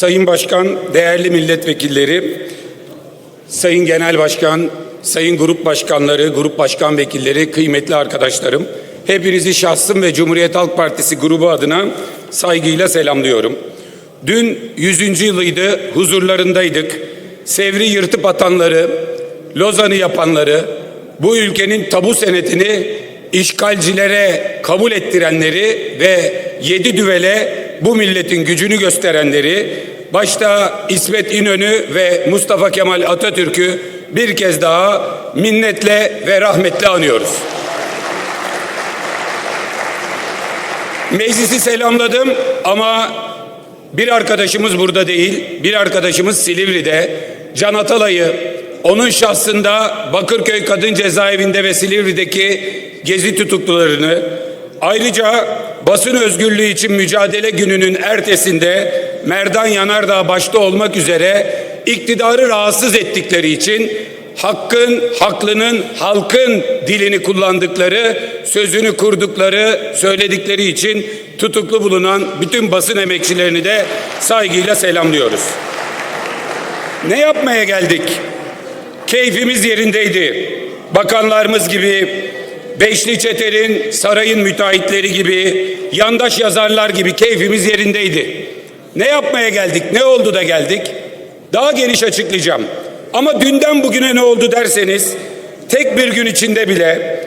Sayın Başkan, değerli milletvekilleri, Sayın Genel Başkan, Sayın Grup Başkanları, Grup Başkan Vekilleri, kıymetli arkadaşlarım, hepinizi şahsım ve Cumhuriyet Halk Partisi grubu adına saygıyla selamlıyorum. Dün 100. yılıydı, huzurlarındaydık. Sevri yırtıp atanları, Lozan'ı yapanları, bu ülkenin tabu senetini işgalcilere kabul ettirenleri ve yedi düvele bu milletin gücünü gösterenleri, başta İsmet İnönü ve Mustafa Kemal Atatürk'ü bir kez daha minnetle ve rahmetle anıyoruz. Meclisi selamladım ama bir arkadaşımız burada değil, bir arkadaşımız Silivri'de. Can Atalay'ı onun şahsında Bakırköy Kadın Cezaevinde ve Silivri'deki gezi tutuklularını ayrıca basın özgürlüğü için mücadele gününün ertesinde Merdan Yanardağ başta olmak üzere iktidarı rahatsız ettikleri için hakkın, haklının, halkın dilini kullandıkları, sözünü kurdukları, söyledikleri için tutuklu bulunan bütün basın emekçilerini de saygıyla selamlıyoruz. Ne yapmaya geldik? Keyfimiz yerindeydi. Bakanlarımız gibi, Beşli Çeter'in, sarayın müteahhitleri gibi, yandaş yazarlar gibi keyfimiz yerindeydi. Ne yapmaya geldik? Ne oldu da geldik? Daha geniş açıklayacağım. Ama dünden bugüne ne oldu derseniz tek bir gün içinde bile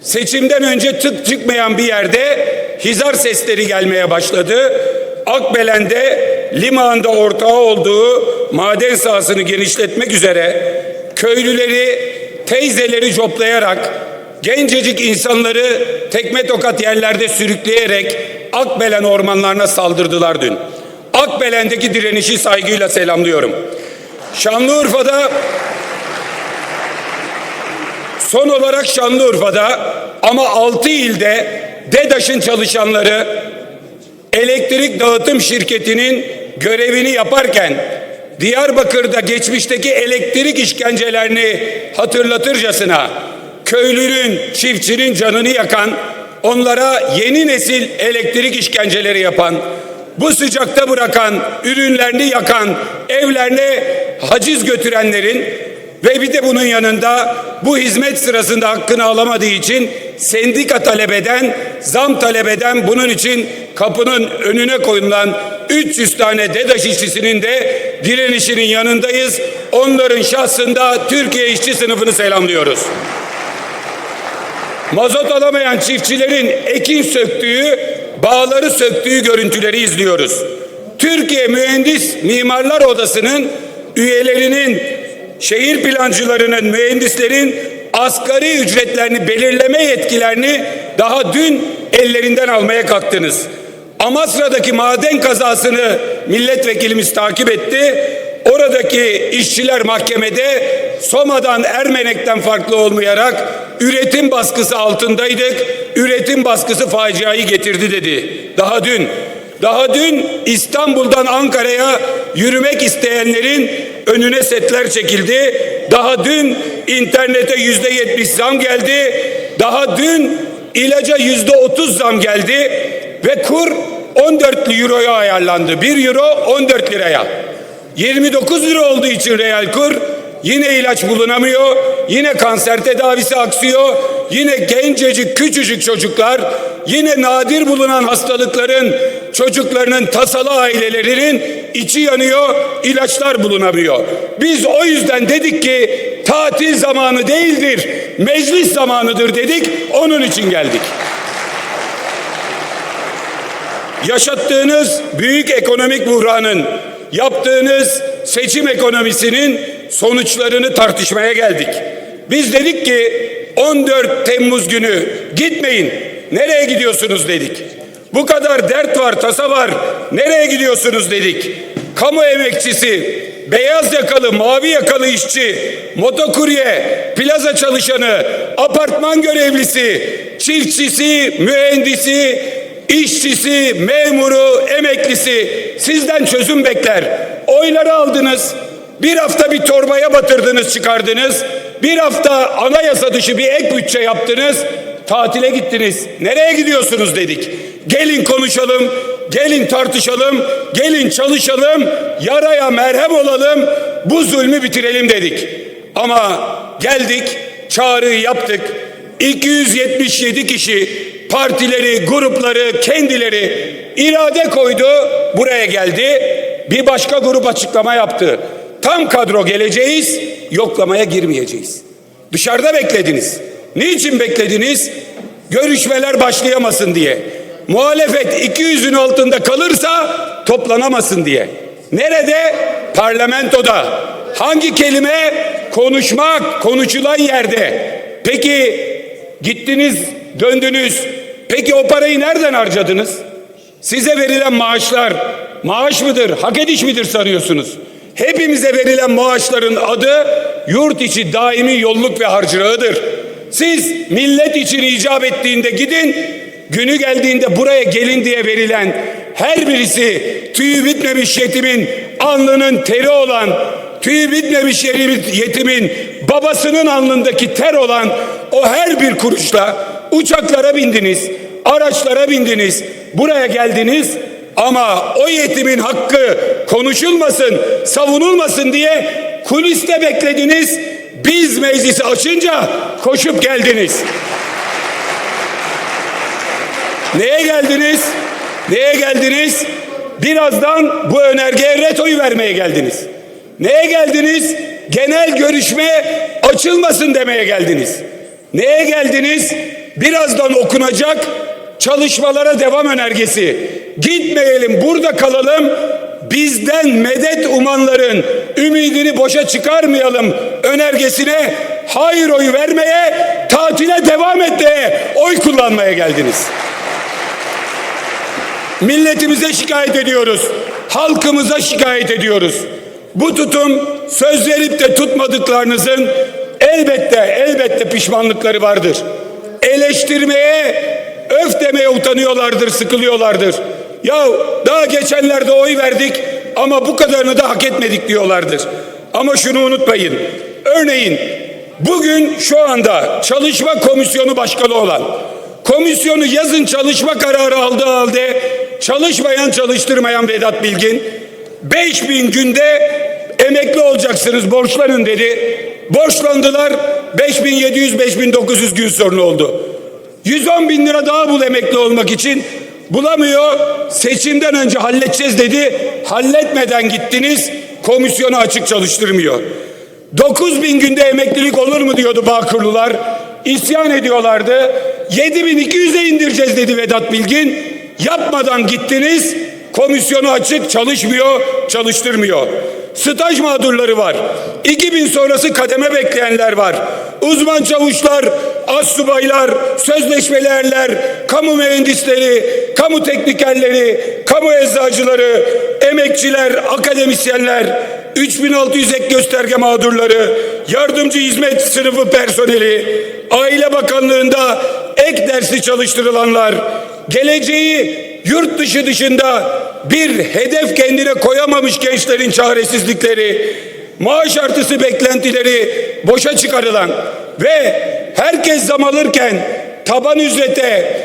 seçimden önce tık çıkmayan bir yerde hizar sesleri gelmeye başladı. Akbelen'de limanda ortağı olduğu maden sahasını genişletmek üzere köylüleri, teyzeleri coplayarak gencecik insanları tekme tokat yerlerde sürükleyerek Akbelen ormanlarına saldırdılar dün. Akbelen'deki direnişi saygıyla selamlıyorum. Şanlıurfa'da son olarak Şanlıurfa'da ama 6 ilde DEDAŞ'ın çalışanları elektrik dağıtım şirketinin görevini yaparken Diyarbakır'da geçmişteki elektrik işkencelerini hatırlatırcasına köylünün, çiftçinin canını yakan, onlara yeni nesil elektrik işkenceleri yapan, bu sıcakta bırakan, ürünlerini yakan, evlerine haciz götürenlerin ve bir de bunun yanında bu hizmet sırasında hakkını alamadığı için sendika talep eden, zam talep eden bunun için kapının önüne koyulan 300 tane DEDAŞ işçisinin de direnişinin yanındayız. Onların şahsında Türkiye işçi sınıfını selamlıyoruz. Mazot alamayan çiftçilerin ekin söktüğü, bağları söktüğü görüntüleri izliyoruz. Türkiye Mühendis Mimarlar Odası'nın üyelerinin, şehir plancılarının, mühendislerin asgari ücretlerini belirleme yetkilerini daha dün ellerinden almaya kalktınız. Amasra'daki maden kazasını milletvekilimiz takip etti. Oradaki işçiler mahkemede Soma'dan Ermenek'ten farklı olmayarak üretim baskısı altındaydık. Üretim baskısı faciayı getirdi dedi. Daha dün daha dün İstanbul'dan Ankara'ya yürümek isteyenlerin önüne setler çekildi. Daha dün internete yüzde yetmiş zam geldi. Daha dün ilaca yüzde otuz zam geldi ve kur 14 euroya ayarlandı. 1 euro 14 liraya. 29 lira olduğu için real kur yine ilaç bulunamıyor. Yine kanser tedavisi aksıyor. Yine gencecik küçücük çocuklar yine nadir bulunan hastalıkların çocuklarının tasalı ailelerinin içi yanıyor. ilaçlar bulunamıyor. Biz o yüzden dedik ki tatil zamanı değildir. Meclis zamanıdır dedik. Onun için geldik. Yaşattığınız büyük ekonomik buhranın, yaptığınız seçim ekonomisinin sonuçlarını tartışmaya geldik. Biz dedik ki 14 Temmuz günü gitmeyin. Nereye gidiyorsunuz dedik. Bu kadar dert var, tasa var. Nereye gidiyorsunuz dedik. Kamu emekçisi, beyaz yakalı, mavi yakalı işçi, motokurye, plaza çalışanı, apartman görevlisi, çiftçisi, mühendisi, işçisi, memuru, emeklisi sizden çözüm bekler. Oyları aldınız. Bir hafta bir torbaya batırdınız, çıkardınız. Bir hafta anayasa dışı bir ek bütçe yaptınız. Tatile gittiniz. Nereye gidiyorsunuz dedik. Gelin konuşalım. gelin tartışalım, gelin çalışalım, yaraya merhem olalım, bu zulmü bitirelim dedik. Ama geldik, çağrıyı yaptık. 277 kişi partileri, grupları, kendileri irade koydu, buraya geldi. Bir başka grup açıklama yaptı. Tam kadro geleceğiz, yoklamaya girmeyeceğiz. Dışarıda beklediniz. Niçin beklediniz? Görüşmeler başlayamasın diye. Muhalefet 200'ün altında kalırsa toplanamasın diye. Nerede? Parlamentoda. Hangi kelime? Konuşmak, konuşulan yerde. Peki gittiniz, döndünüz. Peki o parayı nereden harcadınız? Size verilen maaşlar maaş mıdır, hak ediş midir sanıyorsunuz? Hepimize verilen maaşların adı yurt içi daimi yolluk ve harcırağıdır. Siz millet için icap ettiğinde gidin, günü geldiğinde buraya gelin diye verilen her birisi tüyü bitmemiş yetimin alnının teri olan, tüyü bitmemiş yetimin babasının alnındaki ter olan o her bir kuruşla uçaklara bindiniz, araçlara bindiniz, buraya geldiniz ama o yetimin hakkı konuşulmasın, savunulmasın diye kuliste beklediniz. Biz meclisi açınca koşup geldiniz. Neye geldiniz? Neye geldiniz? Birazdan bu önergeye retoyu vermeye geldiniz. Neye geldiniz? Genel görüşme açılmasın demeye geldiniz. Neye geldiniz? Birazdan okunacak çalışmalara devam önergesi. Gitmeyelim burada kalalım. Bizden medet umanların ümidini boşa çıkarmayalım önergesine hayır oyu vermeye, tatile devam etmeye, oy kullanmaya geldiniz. Milletimize şikayet ediyoruz. Halkımıza şikayet ediyoruz. Bu tutum söz verip de tutmadıklarınızın elbette elbette pişmanlıkları vardır. Eleştirmeye, öf demeye utanıyorlardır, sıkılıyorlardır. Ya daha geçenlerde oy verdik ama bu kadarını da hak etmedik diyorlardır. Ama şunu unutmayın. Örneğin bugün şu anda çalışma komisyonu başkanı olan komisyonu yazın çalışma kararı aldığı halde çalışmayan çalıştırmayan Vedat Bilgin 5000 günde emekli olacaksınız borçlanın dedi. Borçlandılar 5700 5900 gün sonra oldu. 110 bin lira daha bul emekli olmak için bulamıyor. Seçimden önce halledeceğiz dedi. Halletmeden gittiniz. Komisyonu açık çalıştırmıyor. 9 bin günde emeklilik olur mu diyordu Bağkurlular. İsyan ediyorlardı. 7200'e indireceğiz dedi Vedat Bilgin. Yapmadan gittiniz. Komisyonu açık çalışmıyor, çalıştırmıyor. Staj mağdurları var. 2000 sonrası kademe bekleyenler var. Uzman çavuşlar, astsubaylar, sözleşmeli erler, kamu mühendisleri, kamu teknikerleri, kamu eczacıları, emekçiler, akademisyenler, 3600 ek gösterge mağdurları, yardımcı hizmet sınıfı personeli, Aile Bakanlığı'nda ek dersi çalıştırılanlar, geleceği yurt dışı dışında bir hedef kendine koyamamış gençlerin çaresizlikleri, maaş artısı beklentileri boşa çıkarılan ve herkes zam alırken taban ücrete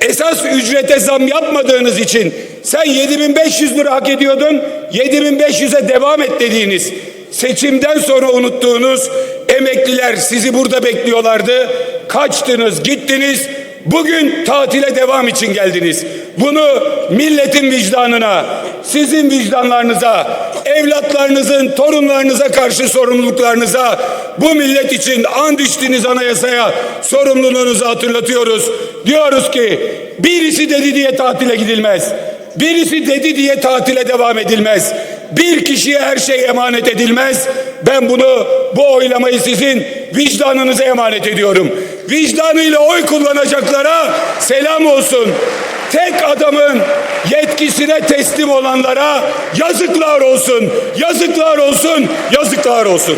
esas ücrete zam yapmadığınız için sen 7500 lira hak ediyordun 7500'e devam et dediğiniz seçimden sonra unuttuğunuz emekliler sizi burada bekliyorlardı. Kaçtınız, gittiniz. Bugün tatile devam için geldiniz. Bunu milletin vicdanına, sizin vicdanlarınıza, evlatlarınızın, torunlarınıza karşı sorumluluklarınıza, bu millet için and içtiğiniz anayasaya sorumluluğunuzu hatırlatıyoruz. Diyoruz ki birisi dedi diye tatile gidilmez. Birisi dedi diye tatile devam edilmez. Bir kişiye her şey emanet edilmez. Ben bunu bu oylamayı sizin vicdanınıza emanet ediyorum. Vicdanıyla oy kullanacaklara selam olsun. Tek adamın yetkisine teslim olanlara yazıklar olsun. Yazıklar olsun. Yazıklar olsun.